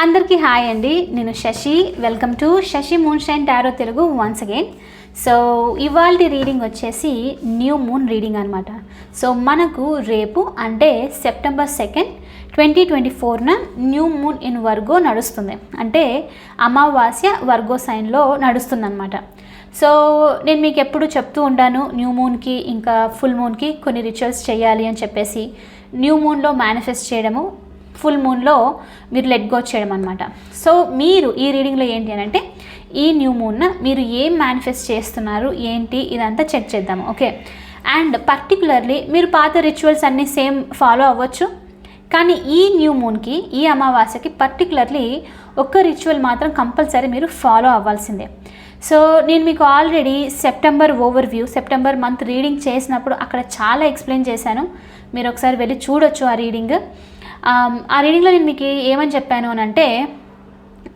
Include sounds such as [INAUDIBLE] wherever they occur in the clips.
అందరికీ హాయ్ అండి. నేను Shashi. Welcome to Shashi moon shine tarot Telugu once again so ఇవాళ రీడింగ్ వచ్చేసి న్యూ మూన్ రీడింగ్ అనమాట సో మనకు రేపు అంటే సెప్టెంబర్ సెకండ్ ట్వంటీ ట్వంటీ ఫోర్న న్యూ మూన్ ఇన్ వర్గో నడుస్తుంది. అంటే అమావాస్య వర్గో సైన్లో నడుస్తుందన్నమాట. సో నేను మీకు ఎప్పుడు చెప్తూ ఉంటాను న్యూ మూన్కి ఇంకా ఫుల్ మూన్కి కొన్ని రిచువల్స్ చేయాలి అని చెప్పేసి. న్యూ మూన్లో మేనిఫెస్ట్ చేయడము ఫుల్ మూన్లో మీరు లెట్ గో చేయడం అనమాట సో మీరు ఈ రీడింగ్లో ఏంటి అని అంటే ఈ న్యూ మూన్న మీరు ఏం మేనిఫెస్ట్ చేస్తున్నారు ఏంటి ఇదంతా చెక్ చేద్దాము ఓకే అండ్ పర్టికులర్లీ మీరు పాత రిచువల్స్ అన్నీ సేమ్ ఫాలో అవ్వచ్చు. కానీ ఈ న్యూ మూన్కి ఈ అమావాస్యకి పర్టికులర్లీ ఒక్క రిచువల్ మాత్రం కంపల్సరీ మీరు ఫాలో అవ్వాల్సిందే. సో నేను మీకు already September overview September month reading చేసినప్పుడు అక్కడ చాలా ఎక్స్ప్లెయిన్ చేశాను. మీరు ఒకసారి వెళ్ళి చూడొచ్చు ఆ రీడింగ్ Um, ఆ రీడింగ్లో నేను మీకు ఏమని చెప్పాను అని అంటే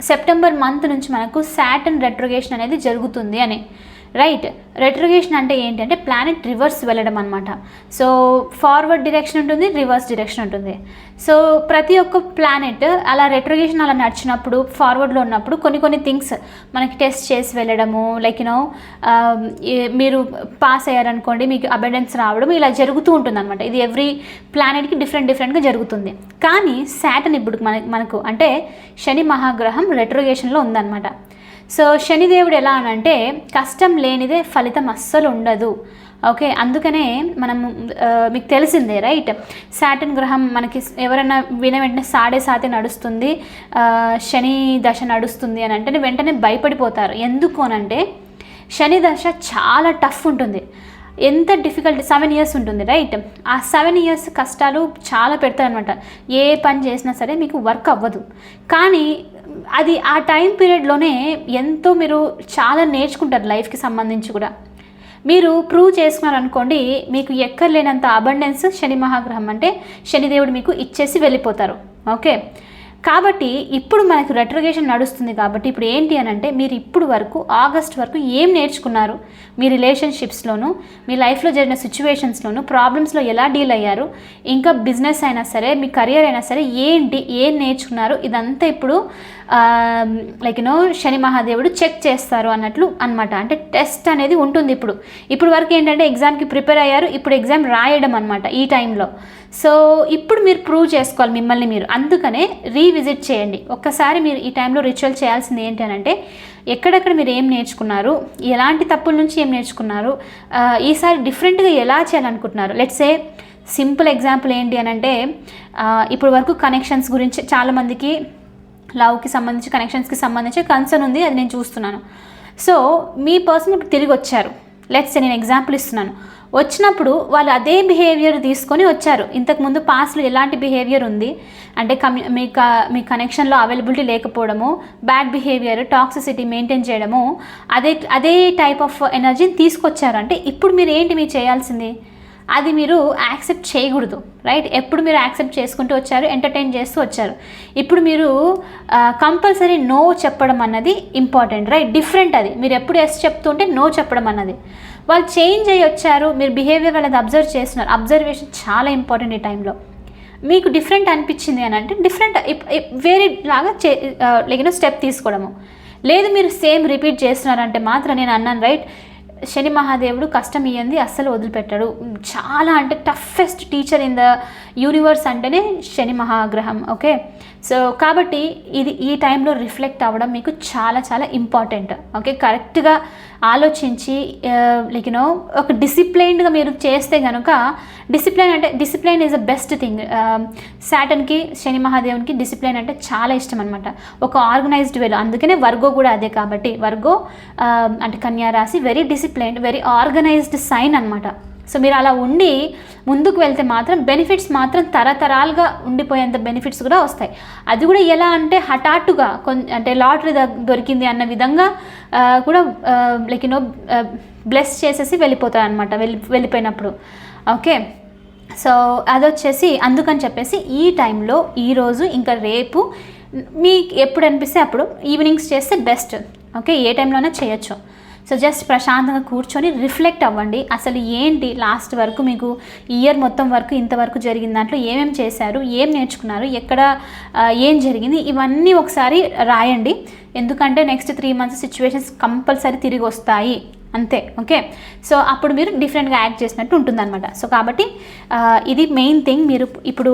సెప్టెంబర్ మంత్ నుంచి మనకు సాటన్ రెట్రోగేషన్ అనేది జరుగుతుంది అని. రైట్ రెట్రిగేషన్ అంటే ఏంటంటే ప్లానెట్ రివర్స్ వెళ్ళడం అనమాట సో ఫార్వర్డ్ డిరెక్షన్ ఉంటుంది రివర్స్ డిరెక్షన్ ఉంటుంది. సో ప్రతి ఒక్క ప్లానెట్ అలా రెట్రిగేషన్ అలా నడిచినప్పుడు ఫార్వర్డ్లో ఉన్నప్పుడు కొన్ని కొన్ని థింగ్స్ మనకి టెస్ట్ చేసి వెళ్ళడము లైక్ యూనో um, మీరు పాస్ అయ్యారనుకోండి మీకు అబెండెన్స్ రావడం ఇలా జరుగుతూ ఉంటుంది అనమాట ఇది ఎవ్రీ ప్లానెట్కి డిఫరెంట్ డిఫరెంట్గా జరుగుతుంది. కానీ శాటన్ ఇప్పుడు మన మనకు అంటే శని మహాగ్రహం రెట్రిగేషన్లో ఉందన్నమాట. సో శనిదేవుడు ఎలా అనంటే కష్టం లేనిదే ఫలితం అస్సలు ఉండదు. ఓకే? అందుకనే మనం మీకు తెలిసిందే రైట్? సాటన్ గ్రహం మనకి ఎవరైనా విన వెంటనే సాడే సాతే నడుస్తుంది. శని దశ నడుస్తుంది అని అంటే వెంటనే భయపడిపోతారు. ఎందుకు అనంటే శని దశ చాలా టఫ్ ఉంటుంది. ఎంత డిఫికల్ట్ సెవెన్ ఇయర్స్ ఉంటుంది రైట్? ఆ సెవెన్ ఇయర్స్ కష్టాలు చాలా పెడతారనమాట ఏ పని చేసినా సరే మీకు వర్క్ అవ్వదు. కానీ అది ఆ టైం పీరియడ్లోనే ఎంతో మీరు చాలా నేర్చుకుంటారు లైఫ్కి సంబంధించి కూడా. మీరు ప్రూవ్ చేసుకున్నారనుకోండి మీకు ఎక్కర్లేనంత అబండెన్స్ శని మహాగ్రహం అంటే శనిదేవుడు మీకు ఇచ్చేసి వెళ్ళిపోతారు. ఓకే కాబట్టి ఇప్పుడు మనకు రెట్రిగేషన్ నడుస్తుంది కాబట్టి ఇప్పుడు ఏంటి అని అంటే మీరు ఇప్పుడు వరకు ఆగస్ట్ వరకు ఏం నేర్చుకున్నారు? మీ రిలేషన్షిప్స్లోను మీ లైఫ్లో జరిగిన సిచ్యువేషన్స్లోను ప్రాబ్లమ్స్లో ఎలా డీల్ అయ్యారు? ఇంకా బిజినెస్ అయినా సరే మీ కెరియర్ అయినా సరే ఏంటి ఏం నేర్చుకున్నారు? ఇదంతా ఇప్పుడు లైక్ యూనో శని మహాదేవుడు చెక్ చేస్తారు అన్నట్లు అనమాట అంటే టెస్ట్ అనేది ఉంటుంది ఇప్పుడు. ఇప్పుడు వరకు ఏంటంటే ఎగ్జామ్కి ప్రిపేర్ అయ్యారు ఇప్పుడు ఎగ్జామ్ రాయడం అనమాట ఈ టైంలో సో ఇప్పుడు మీరు ప్రూవ్ చేసుకోవాలి మిమ్మల్ని మీరు. అందుకనే రీవిజిట్ చేయండి. ఒక్కసారి మీరు ఈ టైంలో రిచువల్ చేయాల్సింది ఏంటి అని అంటే ఎక్కడెక్కడ మీరు ఏం నేర్చుకున్నారు ఎలాంటి తప్పుల నుంచి ఏం నేర్చుకున్నారు ఈసారి డిఫరెంట్గా ఎలా చేయాలనుకుంటున్నారు. లెట్సే సింపుల్ ఎగ్జాంపుల్ ఏంటి అని అంటే ఇప్పుడు వరకు కనెక్షన్స్ గురించి చాలామందికి లవ్కి సంబంధించి కనెక్షన్స్కి సంబంధించి కన్సర్న్ ఉంది అది నేను చూస్తున్నాను. సో మీ పర్సన్ ఇప్పుడు తిరిగి వచ్చారు. లెట్స్ నేను ఎగ్జాంపుల్ ఇస్తున్నాను. వచ్చినప్పుడు వాళ్ళు అదే బిహేవియర్ తీసుకొని వచ్చారు. ఇంతకుముందు పాస్ట్లో ఎలాంటి బిహేవియర్ ఉంది? అంటే కమ్యూ మీ క- మీ కనెక్షన్లో అవైలబిలిటీ లేకపోవడము బ్యాడ్ బిహేవియర్ టాక్సిసిటీ మెయింటైన్ చేయడము అదే అదే టైప్ ఆఫ్ ఎనర్జీని తీసుకొచ్చారు. అంటే ఇప్పుడు మీరు ఏంటి మీరు చేయాల్సింది? అది మీరు యాక్సెప్ట్ చేయకూడదు రైట్ ఎప్పుడు మీరు యాక్సెప్ట్ చేసుకుంటూ వచ్చారు ఎంటర్టైన్ చేస్తూ వచ్చారు. ఇప్పుడు మీరు కంపల్సరీ నో చెప్పడం అన్నది ఇంపార్టెంట్ రైట్ డిఫరెంట్ అది. మీరు ఎప్పుడు ఎస్ చెప్తుంటే నో చెప్పడం అన్నది. వాళ్ళు చేంజ్ అయ్యి వచ్చారు మీరు బిహేవియర్ వాళ్ళది అబ్జర్వ్ చేస్తున్నారు. అబ్జర్వేషన్ చాలా ఇంపార్టెంట్ ఈ టైంలో మీకు డిఫరెంట్ అనిపించింది అని అంటే డిఫరెంట్ వేరే లాగా చే లైక్ స్టెప్ తీసుకోవడము. లేదు మీరు సేమ్ రిపీట్ చేస్తున్నారంటే మాత్రం నేను అన్నాను రైట్ శని మహాదేవుడు కష్టం ఇయ్యంది అస్సలు వదిలిపెట్టాడు. చాలా అంటే toughest teacher in the universe అంటేనే శని మహాగ్రహం ఓకే సో కాబట్టి ఇది ఈ టైంలో రిఫ్లెక్ట్ అవ్వడం మీకు చాలా చాలా ఇంపార్టెంట్ ఓకే కరెక్ట్గా ఆలోచించి uh, లైక్ యూనో ఒక డిసిప్లైన్డ్గా మీరు చేస్తే కనుక డిసిప్లైన్ అంటే discipline is a best thing సాటన్కి Shani మహాదేవునికి డిసిప్లైన్ అంటే చాలా ఇష్టం అనమాట ఒక ఆర్గనైజ్డ్ వేలో అందుకనే వర్గో కూడా అదే కాబట్టి. వర్గో um, అంటే కన్యా రాశి very disciplined very organised sign అనమాట సో మీరు అలా ఉండి ముందుకు వెళ్తే మాత్రం బెనిఫిట్స్ మాత్రం తరతరాలుగా ఉండిపోయేంత బెనిఫిట్స్ కూడా వస్తాయి. అది కూడా ఎలా అంటే హఠాత్తుగా కొన్ అంటే లాటరీ దొరికింది అన్న విధంగా కూడా లైక్ యూనో బ్లెస్ చేసేసి వెళ్ళిపోతాయి అనమాట వెళ్ళి వెళ్ళిపోయినప్పుడు. ఓకే సో అదొచ్చేసి అందుకని చెప్పేసి ఈ టైంలో ఈరోజు ఇంకా రేపు మీకు ఎప్పుడు అనిపిస్తే అప్పుడు ఈవినింగ్స్ చేస్తే బెస్ట్ ఓకే ఏ టైంలోనే చేయొచ్చు. సో జస్ట్ ప్రశాంతంగా కూర్చొని రిఫ్లెక్ట్ అవ్వండి. అసలు ఏంటి లాస్ట్ వరకు మీకు ఇయర్ మొత్తం వరకు ఇంతవరకు జరిగిన దాంట్లో ఏమేమి చేశారు ఏం నేర్చుకున్నారు ఎక్కడ ఏం జరిగింది ఇవన్నీ ఒకసారి రాయండి. ఎందుకంటే next three months situations compulsory తిరిగి వస్తాయి. అంతే ఓకే? సో అప్పుడు మీరు డిఫరెంట్గా యాక్ట్ చేసినట్టు ఉంటుందన్నమాట. సో కాబట్టి ఇది మెయిన్ థింగ్ మీరు ఇప్పుడు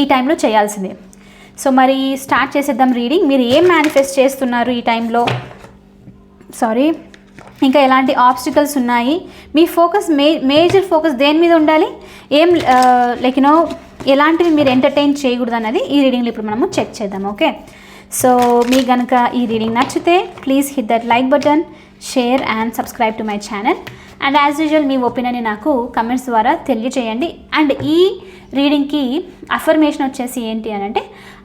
ఈ టైంలో చేయాల్సిందే. సో మరి స్టార్ట్ చేసేద్దాం రీడింగ్ మీరు ఏం మేనిఫెస్ట్ చేస్తున్నారు ఈ టైంలో సారీ ఇంకా ఎలాంటి ఆబ్స్టికల్స్ ఉన్నాయి? మీ ఫోకస్ మే మేజర్ ఫోకస్ దేని మీద ఉండాలి? ఏం లైక్ యూనో ఎలాంటివి మీరు ఎంటర్టైన్ చేయకూడదు అన్నది ఈ రీడింగ్లో ఇప్పుడు మనము చెక్ చేద్దాం ఓకే సో మీ కనుక ఈ రీడింగ్ నచ్చితే please hit that like button share and subscribe to my channel and as usual me opinion నాకు కమెంట్స్ ద్వారా తెలియజేయండి అండ్ ఈ రీడింగ్కి అఫర్మేషన్ వచ్చేసి ఏంటి అని అంటే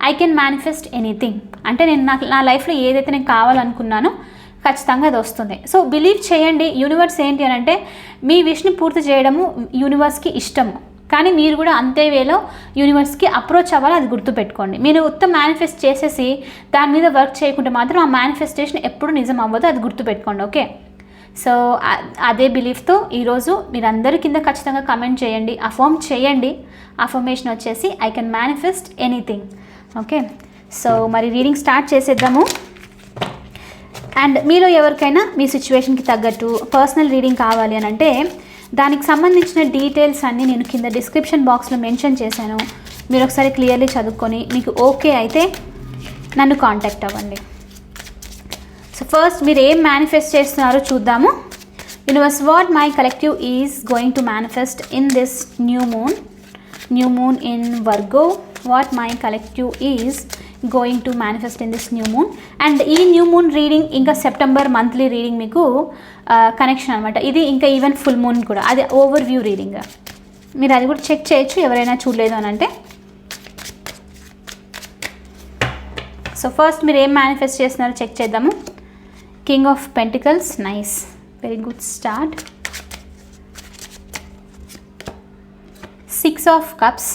ఐ కెన్ మేనిఫెస్ట్ ఎనీథింగ్ అంటే నేను నాకు నా లైఫ్లో ఏదైతే నేను కావాలనుకున్నానో ఖచ్చితంగా అది వస్తుంది. సో బిలీవ్ చేయండి యూనివర్స్ ఏంటి అని అంటే మీ విష్ని పూర్తి చేయడము యూనివర్స్కి ఇష్టము. కానీ మీరు కూడా అంతే వేలో యూనివర్స్కి అప్రోచ్ అవ్వాలి అది గుర్తుపెట్టుకోండి. మీరు ఉత్తమ మేనిఫెస్ట్ చేసేసి దాని మీద వర్క్ చేయకుంటే మాత్రం ఆ మేనిఫెస్టేషన్ ఎప్పుడు నిజం అవ్వదు అది గుర్తుపెట్టుకోండి ఓకే? సో అదే బిలీఫ్తో ఈరోజు మీరందరి కింద ఖచ్చితంగా కమెంట్ చేయండి అఫర్మ్ చేయండి. అఫర్మేషన్ వచ్చేసి I can manifest anything okay? So మరి రీడింగ్ స్టార్ట్ చేసేద్దాము. అండ్ మీలో ఎవరికైనా మీ సిచ్యువేషన్కి తగ్గట్టు పర్సనల్ రీడింగ్ కావాలి అని అంటే దానికి సంబంధించిన డీటెయిల్స్ అన్నీ నేను కింద డిస్క్రిప్షన్ బాక్స్లో మెన్షన్ చేశాను. మీరు ఒకసారి క్లియర్లీ చదువుకొని మీకు ఓకే అయితే నన్ను కాంటాక్ట్ అవ్వండి. సో ఫస్ట్ మీరు ఏం మేనిఫెస్ట్ చేస్తున్నారో చూద్దాము. Universe what my collective is going to manifest in this new moon new moon in Virgo what my collective is going to manifest in this new moon and ఈ new moon reading ఇంకా September monthly reading మీకు connection అనమాట ఇది ఇంకా even full moon కూడా. అది over view reading మీరు అది కూడా చెక్ చేయొచ్చు ఎవరైనా చూడలేదు అని అంటే. సో ఫస్ట్ మీరు ఏం మేనిఫెస్ట్ చేస్తున్నారో చెక్ చేద్దాము. King of pentacles nice very good start six of cups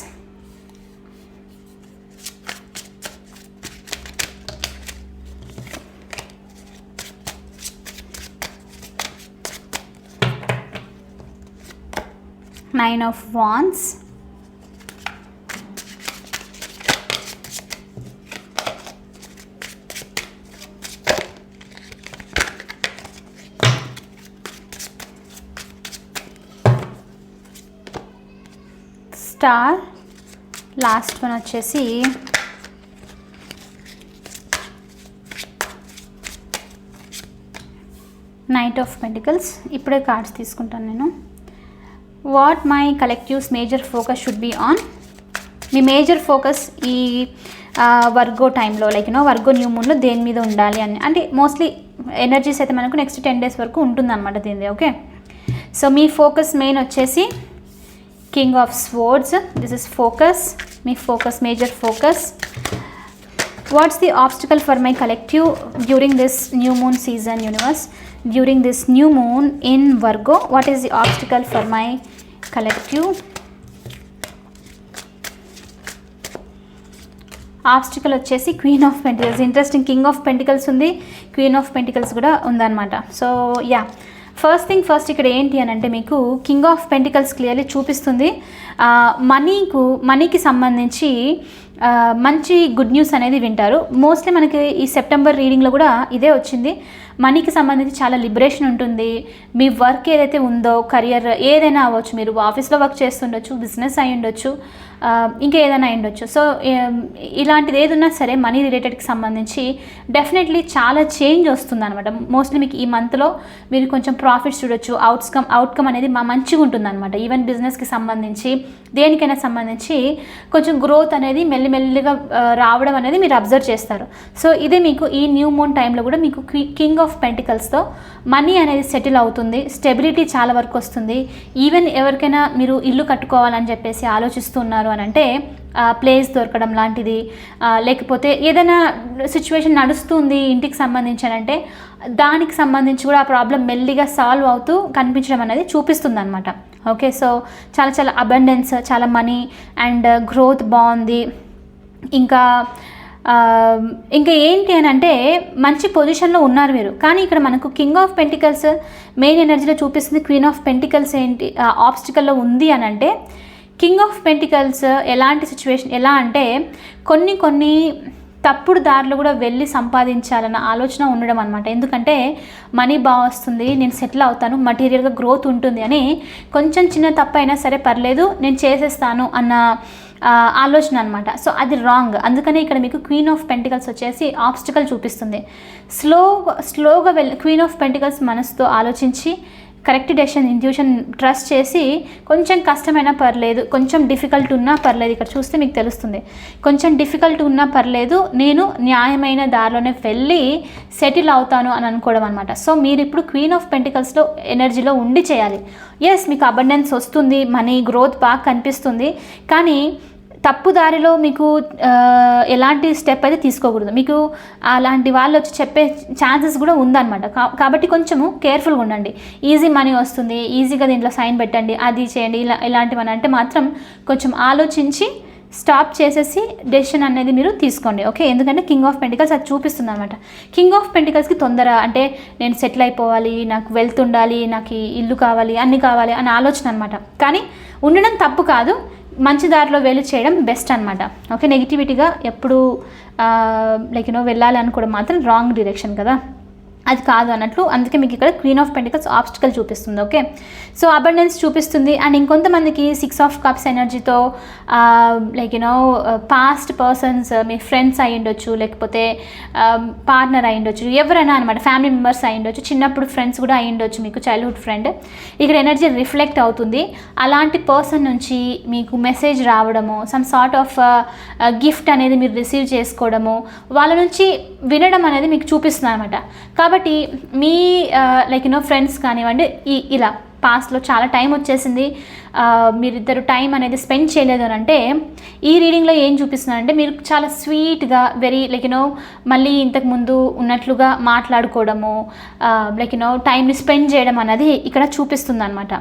nine of wands. Star last one వచ్చేసి నైట్ ఆఫ్ పెంటికల్స్. ఇప్పుడే కార్డ్స్ తీసుకుంటాను నేను. What my collective's major focus should be on me major focus ఈ Virgo టైంలో like you know Virgo new మూన్లో దేని మీద ఉండాలి అని. అంటే మోస్ట్లీ ఎనర్జీస్ అయితే మనకు నెక్స్ట్ టెన్ డేస్ వరకు ఉంటుందన్నమాట దీనిది ఓకే సో మీ ఫోకస్ మెయిన్ వచ్చేసి king of swords this is focus me focus major focus what's the obstacle for my collective during this new moon season universe during this new moon in Virgo what is the obstacle for my collective obstacle వచ్చేసి queen of pentacles interesting king of pentacles ఉంది. Queen of pentacles కూడా ఉందన్నమాట. So yeah first thing first ఇక్కడ ఏంటి అని అంటే మీకు king of pentacles clearly చూపిస్తుంది. Uh, మనీకు మనీకి సంబంధించి మంచి గుడ్ న్యూస్ అనేది వింటారు. మోస్ట్లీ మనకి ఈ సెప్టెంబర్ రీడింగ్లో కూడా ఇదే వచ్చింది. మనీకి సంబంధించి చాలా లిబరేషన్ ఉంటుంది. మీ వర్క్ ఏదైతే ఉందో కెరియర్ ఏదైనా అవ్వచ్చు మీరు ఆఫీస్లో వర్క్ చేస్తుండొచ్చు బిజినెస్ అయి ఉండొచ్చు ఇంకా ఏదైనా అయి ఉండొచ్చు. సో ఇలాంటిది ఏదైనా సరే మనీ రిలేటెడ్కి సంబంధించి డెఫినెట్లీ చాలా చేంజ్ వస్తుంది అనమాట మోస్ట్లీ మీకు ఈ మంత్లో మీరు కొంచెం ప్రాఫిట్స్ చూడొచ్చు. అవుట్కమ్ అవుట్కమ్ అనేది మా మంచిగా ఉంటుంది అనమాట ఈవెన్ బిజినెస్కి సంబంధించి దేనికైనా సంబంధించి కొంచెం గ్రోత్ అనేది మెల్ మెల్లిమెల్లిగా రావడం అనేది మీరు అబ్జర్వ్ చేస్తారు. సో ఇదే మీకు ఈ న్యూ మూన్ టైంలో కూడా మీకు కింగ్ ఆఫ్ పెంటికల్స్తో మనీ అనేది సెటిల్ అవుతుంది. స్టెబిలిటీ చాలా వరకు వస్తుంది. ఈవెన్ ఎవరికైనా మీరు ఇల్లు కట్టుకోవాలని చెప్పేసి ఆలోచిస్తున్నారు అని అంటే ప్లేస్ దొరకడం లాంటిది లేకపోతే ఏదైనా సిచ్యువేషన్ నడుస్తుంది ఇంటికి సంబంధించి అని అంటే దానికి సంబంధించి కూడా ఆ ప్రాబ్లం మెల్లిగా సాల్వ్ అవుతూ కనిపించడం అనేది చూపిస్తుంది అనమాట ఓకే సో చాలా చాలా అబండెన్స్ చాలా మనీ అండ్ గ్రోత్ బాగుంది. ఇంకా ఇంకా ఏంటి అని అంటే మంచి పొజిషన్లో ఉన్నారు మీరు. కానీ ఇక్కడ మనకు కింగ్ ఆఫ్ పెంటికల్స్ మెయిన్ ఎనర్జీలో చూపిస్తుంది క్వీన్ ఆఫ్ పెంటికల్స్ ఏంటి ఆబ్స్టికల్లో ఉంది అని అంటే కింగ్ ఆఫ్ పెంటికల్స్ ఎలాంటి సిచ్యువేషన్ ఎలా అంటే కొన్ని కొన్ని తప్పుడు దారిలో కూడా వెళ్ళి సంపాదించాలన్న ఆలోచన ఉండడం అనమాట ఎందుకంటే మనీ బాగా వస్తుంది నేను సెటిల్ అవుతాను మటీరియల్గా గ్రోత్ ఉంటుంది అని కొంచెం చిన్న తప్పైనా అయినా సరే పర్లేదు నేను చేసేస్తాను అన్న ఆలోచన అనమాట సో అది రాంగ్ అందుకనే ఇక్కడ మీకు క్వీన్ ఆఫ్ పెంటికల్స్ వచ్చేసి ఆబ్స్టికల్ చూపిస్తుంది. స్లో స్లోగా వెళ్ళి క్వీన్ ఆఫ్ పెంటికల్స్ మనసుతో ఆలోచించి కరెక్ట్ డెసిషన్ ఇంట్యూషన్ ట్రస్ట్ చేసి కొంచెం కష్టమైనా పర్లేదు కొంచెం డిఫికల్ట్ ఉన్నా పర్లేదు. ఇక్కడ చూస్తే మీకు తెలుస్తుంది. కొంచెం డిఫికల్ట్ ఉన్నా పర్లేదు నేను న్యాయమైన దారిలోనే వెళ్ళి సెటిల్ అవుతాను అని అనుకోవడం అనమాట సో మీరు ఇప్పుడు క్వీన్ ఆఫ్ పెంటికల్స్లో ఎనర్జీలో ఉండి చేయాలి. ఎస్ మీకు అబండెన్స్ వస్తుంది మనీ గ్రోత్ బాగా కనిపిస్తుంది. కానీ తప్పు దారిలో మీకు ఎలాంటి స్టెప్ అయితే తీసుకోకూడదు. మీకు అలాంటి వాళ్ళు వచ్చి చెప్పే ఛాన్సెస్ కూడా ఉందన్నమాట. కాబట్టి కొంచెము కేర్ఫుల్గా ఉండండి. ఈజీ మనీ వస్తుంది. ఈజీగా దీంట్లో సైన్ పెట్టండి. అది చేయండి. ఇలా ఇలాంటివని అంటే మాత్రం కొంచెం ఆలోచించి స్టాప్ చేసేసి డెసిషన్ అనేది మీరు తీసుకోండి. ఓకే ఎందుకంటే కింగ్ ఆఫ్ పెంటికల్స్ అది చూపిస్తుంది అనమాట కింగ్ ఆఫ్ పెంటికల్స్కి తొందర అంటే నేను సెటిల్ అయిపోవాలి నాకు వెళ్తుండాలి నాకు ఇల్లు కావాలి అన్నీ కావాలి అనే ఆలోచన అనమాట కానీ ఉండడం తప్పు కాదు. మంచి దారిలో వెళ్ళి చేయడం బెస్ట్ అనమాట ఓకే నెగిటివిటీగా ఎప్పుడు లైక్ యూనో వెళ్ళాలి కూడా మాత్రం రాంగ్ డిరెక్షన్ కదా. అది కాదు అన్నట్లు అందుకే మీకు ఇక్కడ క్వీన్ ఆఫ్ పెంటికల్స్ ఆబ్స్టికల్ చూపిస్తుంది ఓకే సో అబండెన్స్ చూపిస్తుంది అండ్ ఇంకొంతమందికి సిక్స్ ఆఫ్ కప్స్ ఎనర్జీతో like you know past persons me friends అయి ఉండొచ్చు లేకపోతే పార్ట్నర్ అయి ఉండొచ్చు ఎవరైనా అనమాట ఫ్యామిలీ మెంబర్స్ అయి ఉండొచ్చు చిన్నప్పుడు ఫ్రెండ్స్ కూడా అయి ఉండొచ్చు మీకు చైల్డ్హుడ్ ఫ్రెండ్ ఇక్కడ ఎనర్జీ రిఫ్లెక్ట్ అవుతుంది. అలాంటి పర్సన్ నుంచి మీకు మెసేజ్ రావడము సమ్ సార్ట్ ఆఫ్ గిఫ్ట్ అనేది మీరు రిసీవ్ చేసుకోవడము వాళ్ళ నుంచి వినడం అనేది మీకు చూపిస్తుంది అనమాట కాబట్టి మీ లైక్ యూనో ఫ్రెండ్స్ కానివ్వండి ఈ ఇలా పాస్ట్లో చాలా టైం వచ్చేసింది. మీరిద్దరు టైం అనేది స్పెండ్ చేయలేదు అని అంటే ఈ రీడింగ్లో ఏం చూపిస్తున్నారంటే మీరు చాలా స్వీట్గా వెరీ లైక్ యూనో మళ్ళీ ఇంతకు ముందు ఉన్నట్లుగా మాట్లాడుకోవడము లైక్ యూనో టైంని స్పెండ్ చేయడం అనేది ఇక్కడ చూపిస్తుంది అనమాట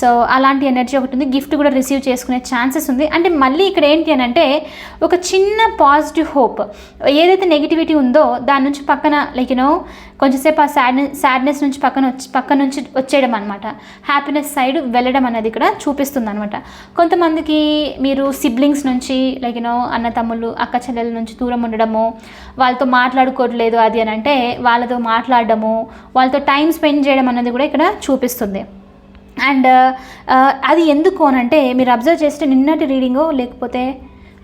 సో అలాంటి ఎనర్జీ ఒకటి ఉంది. గిఫ్ట్ కూడా రిసీవ్ చేసుకునే ఛాన్సెస్ ఉంది. అంటే మళ్ళీ ఇక్కడ ఏంటి అని అంటే ఒక చిన్న పాజిటివ్ హోప్ ఏదైతే నెగిటివిటీ ఉందో దాని నుంచి పక్కన లైక్ యూనో కొంచెంసేపు ఆ సాడ్నెస్ సాడ్నెస్ నుంచి పక్కన వచ్చి పక్క నుంచి వచ్చేయడం అనమాట హ్యాపీనెస్ సైడ్ వెళ్ళడం అనేది ఇక్కడ చూ చూపిస్తుంది అనమాట కొంతమందికి మీరు సిబ్లింగ్స్ నుంచి లైక్ యూనో అన్న తమ్ముళ్ళు అక్క చెల్లెల నుంచి దూరం ఉండడము వాళ్ళతో మాట్లాడుకోవట్లేదు అది అని అంటే వాళ్ళతో మాట్లాడడము వాళ్ళతో టైం స్పెండ్ చేయడం అనేది కూడా ఇక్కడ చూపిస్తుంది. అండ్ uh, అది ఎందుకు అనంటే మీరు అబ్జర్వ్ చేస్తే నిన్నటి రీడింగో లేకపోతే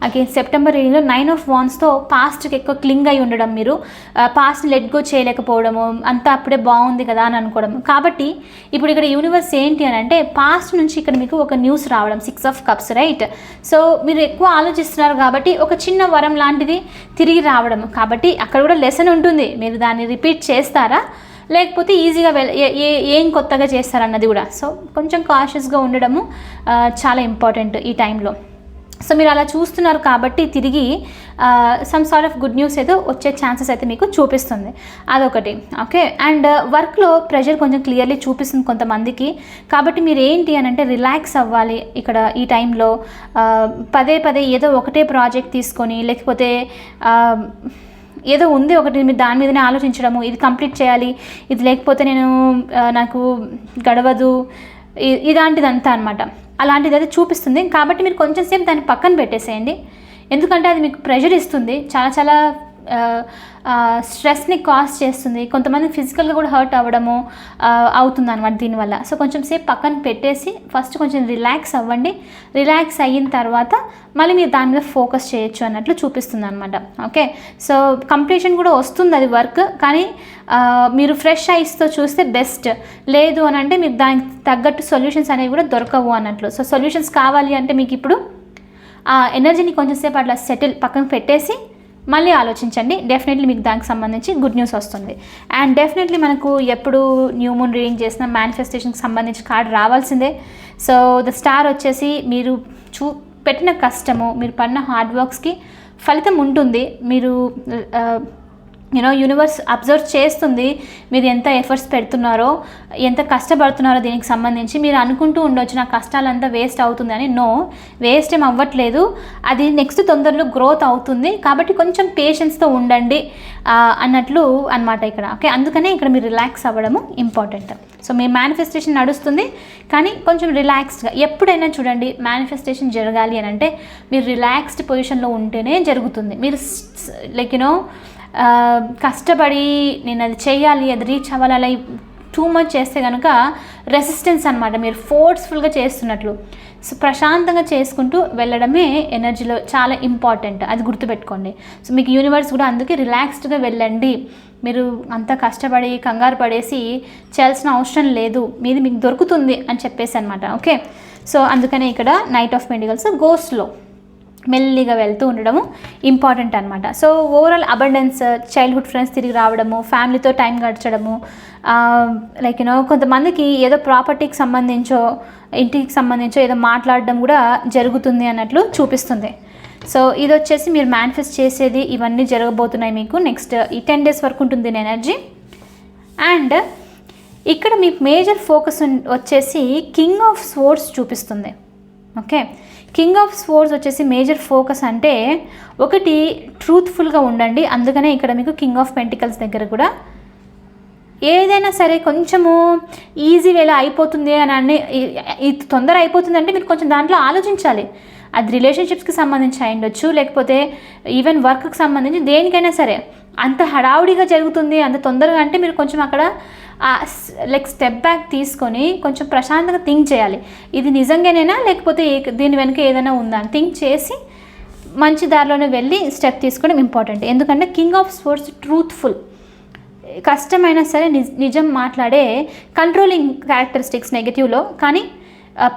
అగైన్ సెప్టెంబర్ రీడింగ్లో నైన్ ఆఫ్ వాన్స్తో పాస్ట్కి ఎక్కువ క్లింగ్ అయి ఉండడం మీరు. పాస్ట్ లెట్ గో చేయలేకపోవడము అంతా అప్పుడే బాగుంది కదా అని అనుకోవడం. కాబట్టి ఇప్పుడు ఇక్కడ యూనివర్స్ ఏంటి అని అంటే పాస్ట్ నుంచి ఇక్కడ మీకు ఒక న్యూస్ రావడం six of cups right so మీరు ఎక్కువ ఆలోచిస్తున్నారు కాబట్టి ఒక చిన్న వరం లాంటిది తిరిగి రావడం. కాబట్టి అక్కడ కూడా లెసన్ ఉంటుంది. మీరు దాన్ని రిపీట్ చేస్తారా? లేకపోతే ఈజీగా వెల్ ఏ- ఏం కొత్తగా చేస్తారన్నది కూడా. సో కొంచెం కాషియస్గా ఉండడము uh, చాలా ఇంపార్టెంట్ ఈ టైంలో సో మీరు అలా చూస్తున్నారు కాబట్టి తిరిగి some sort of good news ఏదో వచ్చే ఛాన్సెస్ అయితే మీకు చూపిస్తుంది. అదొకటి. ఓకే అండ్ వర్క్లో ప్రెషర్ కొంచెం క్లియర్లీ చూపిస్తుంది కొంతమందికి. కాబట్టి మీరు ఏంటి అని అంటే రిలాక్స్ అవ్వాలి ఇక్కడ ఈ టైంలో పదే పదే ఏదో ఒకటే ప్రాజెక్ట్ తీసుకొని లేకపోతే ఏదో ఉంది ఒకటి మీరు దాని మీదనే ఆలోచించడము ఇది కంప్లీట్ చేయాలి. ఇది లేకపోతే నేను నాకు గడవదు. ఇలాంటిదంతా అనమాట అలాంటిది అయితే చూపిస్తుంది. కాబట్టి మీరు కొంచెం సేపు దాన్ని పక్కన పెట్టేసేయండి. ఎందుకంటే అది మీకు ప్రెషర్ ఇస్తుంది. చాలా చాలా స్ట్రెస్ని కాజ్ చేస్తుంది. కొంతమంది ఫిజికల్గా కూడా హర్ట్ అవ్వడము అవుతుంది అనమాట దీనివల్ల. సో కొంచెం సేపు పక్కన పెట్టేసి ఫస్ట్ కొంచెం రిలాక్స్ అవ్వండి. రిలాక్స్ అయిన తర్వాత మళ్ళీ మీరు దాని మీద ఫోకస్ చేయొచ్చు అన్నట్లు చూపిస్తుంది అనమాట ఓకే సో కంప్లీషన్ కూడా వస్తుంది అది వర్క్ కానీ మీరు ఫ్రెష్ ఐస్తో చూస్తే బెస్ట్ లేదు అని అంటే మీకు దానికి తగ్గట్టు సొల్యూషన్స్ అనేవి కూడా దొరకవు అన్నట్లు. సో సొల్యూషన్స్ కావాలి అంటే మీకు ఇప్పుడు ఆ ఎనర్జీని కొంచెంసేపు అట్లా సెటిల్ పక్కన పెట్టేసి మళ్ళీ ఆలోచించండి. డెఫినెట్లీ మీకు దానికి సంబంధించి గుడ్ న్యూస్ వస్తుంది. అండ్ డెఫినెట్లీ మనకు ఎప్పుడు న్యూ మూన్ రీడింగ్ చేసిన మేనిఫెస్టేషన్కి సంబంధించి కార్డు రావాల్సిందే. సో ద స్టార్ వచ్చేసి మీరు చూ పెట్టిన కష్టము మీరు పడిన హార్డ్ వర్క్స్కి ఫలితం ఉంటుంది. మీరు యూనో యూనివర్స్ అబ్జర్వ్ చేస్తుంది మీరు ఎంత ఎఫర్ట్స్ పెడుతున్నారో ఎంత కష్టపడుతున్నారో దీనికి సంబంధించి మీరు అనుకుంటూ ఉండొచ్చు నా కష్టాలంతా వేస్ట్ అవుతుంది అని. నో వేస్ట్ ఏం అవ్వట్లేదు. అది నెక్స్ట్ తొందరలో గ్రోత్ అవుతుంది. కాబట్టి కొంచెం పేషెన్స్తో ఉండండి అన్నట్లు అనమాట ఇక్కడ. ఓకే అందుకనే ఇక్కడ మీరు రిలాక్స్ అవ్వడము ఇంపార్టెంట్ సో మీ మేనిఫెస్టేషన్ నడుస్తుంది కానీ కొంచెం రిలాక్స్డ్గా ఎప్పుడైనా చూడండి మేనిఫెస్టేషన్ జరగాలి అని అంటే మీరు రిలాక్స్డ్ పొజిషన్లో ఉంటేనే జరుగుతుంది. మీరు లైక్ యూనో కష్టపడి నేను అది చేయాలి అది రీచ్ అవ్వాలి అలా టూ మచ్ చేస్తే కనుక రెసిస్టెన్స్ అనమాట మీరు ఫోర్స్ఫుల్గా చేస్తున్నట్లు. సో ప్రశాంతంగా చేసుకుంటూ వెళ్ళడమే ఎనర్జీలో చాలా ఇంపార్టెంట్ అది గుర్తుపెట్టుకోండి. సో మీకు యూనివర్స్ కూడా అందుకే రిలాక్స్డ్గా వెళ్ళండి. మీరు అంత కష్టపడి కంగారు పడేసి చేయాల్సిన అవసరం లేదు. మీది మీకు దొరుకుతుంది అని చెప్పేసి అనమాట ఓకే సో అందుకనే ఇక్కడ నైట్ ఆఫ్ మెడికల్స్ గోస్ట్లో మెల్లిగా వెళ్తూ ఉండడము ఇంపార్టెంట్ అనమాట so overall abundance childhood friends తిరిగి రావడము ఫ్యామిలీతో టైం గడచడము లైక్ యూనో కొంతమందికి ఏదో ప్రాపర్టీకి సంబంధించో ఇంటికి సంబంధించో ఏదో మాట్లాడడం కూడా జరుగుతుంది అన్నట్లు చూపిస్తుంది. సో ఇది వచ్చేసి మీరు మేనిఫెస్ట్ చేసేది ఇవన్నీ జరగబోతున్నాయి మీకు నెక్స్ట్ ఈ టెన్ డేస్ వరకు ఉంటుంది దీని ఎనర్జీ అండ్ ఇక్కడ మీ మేజర్ ఫోకస్ వచ్చేసి కింగ్ ఆఫ్ స్పోర్ట్స్ చూపిస్తుంది. ఓకే కింగ్ ఆఫ్ స్పోర్ట్స్ వచ్చేసి మేజర్ ఫోకస్ అంటే ఒకటి ట్రూత్ఫుల్గా ఉండండి. అందుకనే ఇక్కడ మీకు కింగ్ ఆఫ్ పెంటికల్స్ దగ్గర కూడా ఏదైనా సరే కొంచెము ఈజీ వేలా అయిపోతుంది అని అన్ని ఇది తొందర అయిపోతుంది అంటే మీరు కొంచెం దాంట్లో ఆలోచించాలి. అది రిలేషన్షిప్స్కి సంబంధించి అయి ఉండొచ్చు లేకపోతే ఈవెన్ వర్క్కి సంబంధించి దేనికైనా సరే. అంత హడావుడిగా జరుగుతుంది అంత తొందరగా అంటే మీరు కొంచెం అక్కడ లైక్ స్టెప్ బ్యాక్ తీసుకొని కొంచెం ప్రశాంతంగా థింక్ చేయాలి. ఇది నిజంగానేనా? లేకపోతే దీని వెనుక ఏదైనా ఉందా? అని థింక్ చేసి మంచి దారిలోనే వెళ్ళి స్టెప్ తీసుకోవడం ఇంపార్టెంట్ ఎందుకంటే కింగ్ ఆఫ్ స్పోర్ట్స్ ట్రూత్ఫుల్ కష్టమైనా సరే నిజ్ నిజం మాట్లాడే కంట్రోలింగ్ క్యారెక్టరిస్టిక్స్ నెగిటివ్లో కానీ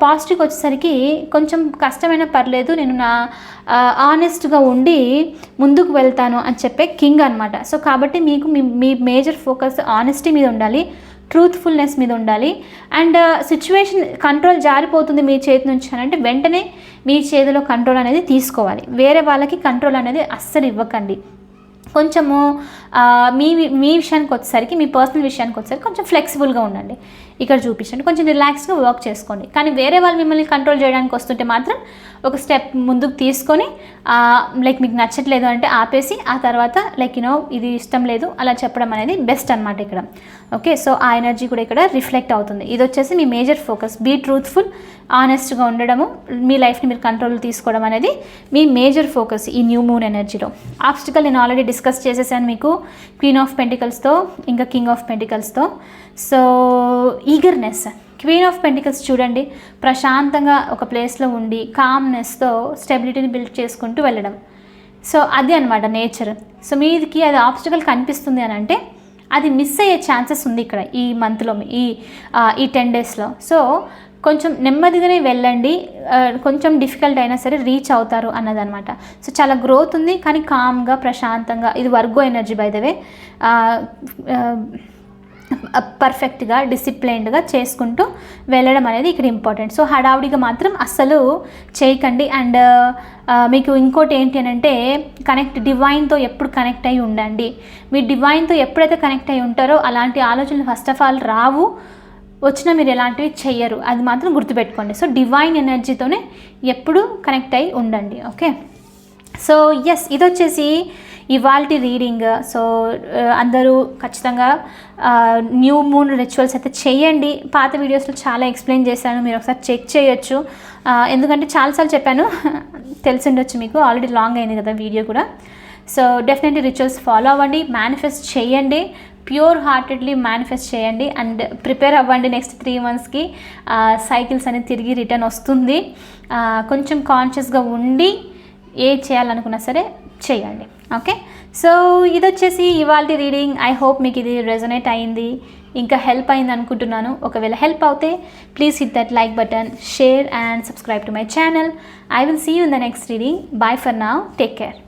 పాజిటివ్ వచ్చేసరికి కొంచెం కష్టమైన పర్లేదు నేను నా ఆనెస్ట్గా ఉండి ముందుకు వెళ్తాను అని చెప్పే కింగ్ అనమాట సో కాబట్టి మీకు మీ మీ మేజర్ ఫోకస్ ఆనెస్టీ మీద ఉండాలి ట్రూత్ఫుల్నెస్ మీద ఉండాలి. అండ్ సిచ్యువేషన్ కంట్రోల్ జారిపోతుంది మీ చేతి నుంచి అని అంటే వెంటనే మీ చేతిలో కంట్రోల్ అనేది తీసుకోవాలి. వేరే వాళ్ళకి కంట్రోల్ అనేది అస్సలు ఇవ్వకండి. కొంచెము మీ మీ విషయానికి వచ్చేసరికి మీ పర్సనల్ విషయానికి వచ్చేసరికి కొంచెం ఫ్లెక్సిబుల్గా ఉండండి. ఇక్కడ చూపించండి. కొంచెం రిలాక్స్గా వర్క్ చేసుకోండి. కానీ వేరే వాళ్ళు మిమ్మల్ని కంట్రోల్ చేయడానికి వస్తుంటే మాత్రం ఒక స్టెప్ ముందుకు తీసుకొని లైక్ మీకు నచ్చట్లేదు అంటే ఆపేసి ఆ తర్వాత లైక్ యూనో ఇది ఇష్టం లేదు అలా చెప్పడం అనేది బెస్ట్ అనమాట ఇక్కడ. ఓకే సో ఆ ఎనర్జీ కూడా ఇక్కడ రిఫ్లెక్ట్ అవుతుంది. ఇది వచ్చేసి మీ మేజర్ ఫోకస్ బీ ట్రూత్ఫుల్ ఆనెస్ట్గా ఉండడము మీ లైఫ్ని మీరు కంట్రోల్ తీసుకోవడం అనేది మీ మేజర్ ఫోకస్ ఈ న్యూ మూన్ ఎనర్జీలో ఆబ్స్టికల్ నేను ఆల్రెడీ డిస్కస్ చేసేసాను మీకు. క్వీన్ ఆఫ్ పెంటికల్స్తో ఇంకా king of పెంటికల్స్తో so eagerness queen of pentacles చూడండి. ప్రశాంతంగా ఒక ప్లేస్లో ఉండి కామ్నెస్తో స్టెబిలిటీని బిల్డ్ చేసుకుంటూ వెళ్ళడం. సో అది అనమాట నేచర్ సో మీదికి అది ఆబ్స్టికల్ కనిపిస్తుంది అని అంటే అది మిస్ అయ్యే ఛాన్సెస్ ఉంది ఇక్కడ ఈ మంత్లో ఈ ఈ టెన్ డేస్లో సో కొంచెం నెమ్మదిగానే వెళ్ళండి. కొంచెం డిఫికల్ట్ అయినా సరే రీచ్ అవుతారు అన్నదనమాట సో చాలా గ్రోత్ ఉంది కానీ కామ్గా ప్రశాంతంగా ఇది Virgo energy by the way పర్ఫెక్ట్గా డిసిప్లైన్డ్గా చేసుకుంటూ వెళ్ళడం అనేది ఇక్కడ ఇంపార్టెంట్ సో హడావుడిగా మాత్రం అస్సలు చేయకండి. అండ్ మీకు ఇంకోటి ఏంటి అని అంటే కనెక్ట్ డివైన్తో ఎప్పుడు కనెక్ట్ అయి ఉండండి. మీ డివైన్తో ఎప్పుడైతే కనెక్ట్ అయి ఉంటారో అలాంటి ఆలోచనలు ఫస్ట్ ఆఫ్ ఆల్ రావు. వచ్చినా మీరు ఎలాంటివి చెయ్యరు. అది మాత్రం గుర్తుపెట్టుకోండి. సో డివైన్ ఎనర్జీతోనే ఎప్పుడు కనెక్ట్ అయి ఉండండి. ఓకే? సో ఎస్ ఇది వచ్చేసి ఇవాల్టి రీడింగ్. సో uh, అందరూ ఖచ్చితంగా న్యూ మూన్ రిచువల్స్ అయితే చేయండి. పాత వీడియోస్లో చాలా ఎక్స్ప్లెయిన్ చేశాను. మీరు ఒకసారి చెక్ చేయొచ్చు. Uh, ఎందుకంటే చాలాసార్లు చెప్పాను. [LAUGHS] తెలిసి ఉండొచ్చు మీకు. ఆల్రెడీ లాంగ్ అయింది కదా వీడియో కూడా. సో డెఫినెట్లీ రిచువల్స్ ఫాలో అవ్వండి. మేనిఫెస్ట్ చేయండి. ప్యూర్ హార్టెడ్లీ మేనిఫెస్ట్ చేయండి. అండ్ ప్రిపేర్ అవ్వండి నెక్స్ట్ త్రీ మంత్స్కి సైకిల్స్ అనేది తిరిగి రిటర్న్ వస్తుంది. Uh, కొంచెం కాన్షియస్గా ఉండి ఏ చేయాలనుకున్నా సరే చేయండి. ఓకే సో ఇది వచ్చేసి ఇవాళ రీడింగ్. ఐ హోప్ మీకు ఇది రెజొనేట్ అయింది. ఇంకా హెల్ప్ అయింది అనుకుంటున్నాను. ఒకవేళ హెల్ప్ అవుతే please hit that like button share and subscribe to my channel I will see you in the next reading bye for now take care